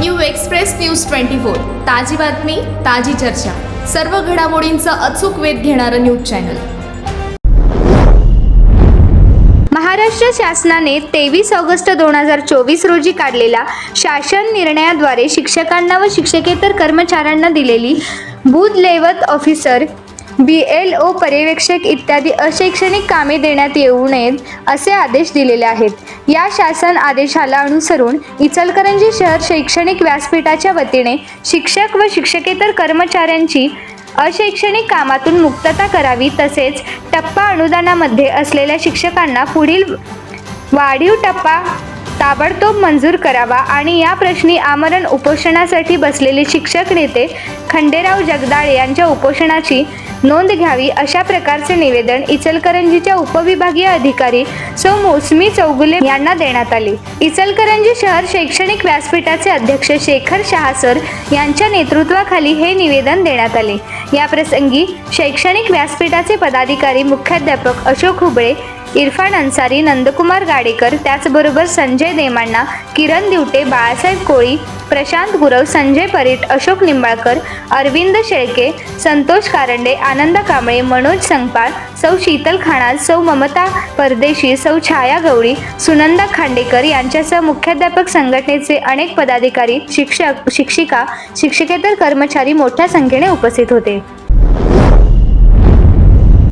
New express news twenty four. ताजी बातमी ताजी चर्चा. सर्व घडामोडींचा अचूक वेध घेणारं न्यूज चॅनल. महाराष्ट्र शासनाने तेवीस ऑगस्ट दोन हजार चोवीस रोजी काढलेल्या शासन निर्णयाद्वारे शिक्षकांना व शिक्षकेतर कर्मचाऱ्यांना दिलेली बूथ लेवत ऑफिसर बी एल ओ पर्यवेक्षक इत्यादी अशैक्षणिक कामे देण्यात येऊ नयेत असे आदेश दिलेले आहेत. या शासन आदेशाला अनुसरून इचलकरंजी शहर शैक्षणिक व्यासपीठाच्या वतीने शिक्षक व शिक्षकेतर कर्मचाऱ्यांची अशैक्षणिक कामातून मुक्तता करावी तसेच टप्पा अनुदानामध्ये असलेल्या शिक्षकांना पुढील वाढीव टप्पा ताबडतोब मंजूर करावा आणि या प्रश्नी आमरण उपोषणासाठी बसलेले शिक्षक नेते खंडेराव जगदाळे यांच्या उपोषणाची नोंद घ्यावी अशा प्रकारचे निवेदन इचलकरंजीच्या उपविभागीय अधिकारी सौ मोसमी चौगुले यांना देण्यात आले. इचलकरंजी शहर शैक्षणिक व्यासपीठाचे अध्यक्ष शेखर शहासर यांच्या नेतृत्वाखाली हे निवेदन देण्यात आले. या प्रसंगी शैक्षणिक व्यासपीठाचे पदाधिकारी मुख्याध्यापक अशोक हुबळे इरफान अन्सारी नंदकुमार गाडेकर त्याचबरोबर संजय देमांना किरण दिवटे बाळासाहेब कोळी प्रशांत गुरव संजय परीट अशोक निंबाळकर अरविंद शेळके संतोष कारंडे आनंद कांबळे मनोज संगपाळ सौ शीतल खाणाल सौ ममता परदेशी सौ छाया गवळी सुनंदा खांडेकर यांच्यासह मुख्याध्यापक संघटनेचे अनेक पदाधिकारी शिक्षक शिक्षिका शिक्षकेतर कर्मचारी मोठ्या संख्येने उपस्थित होते.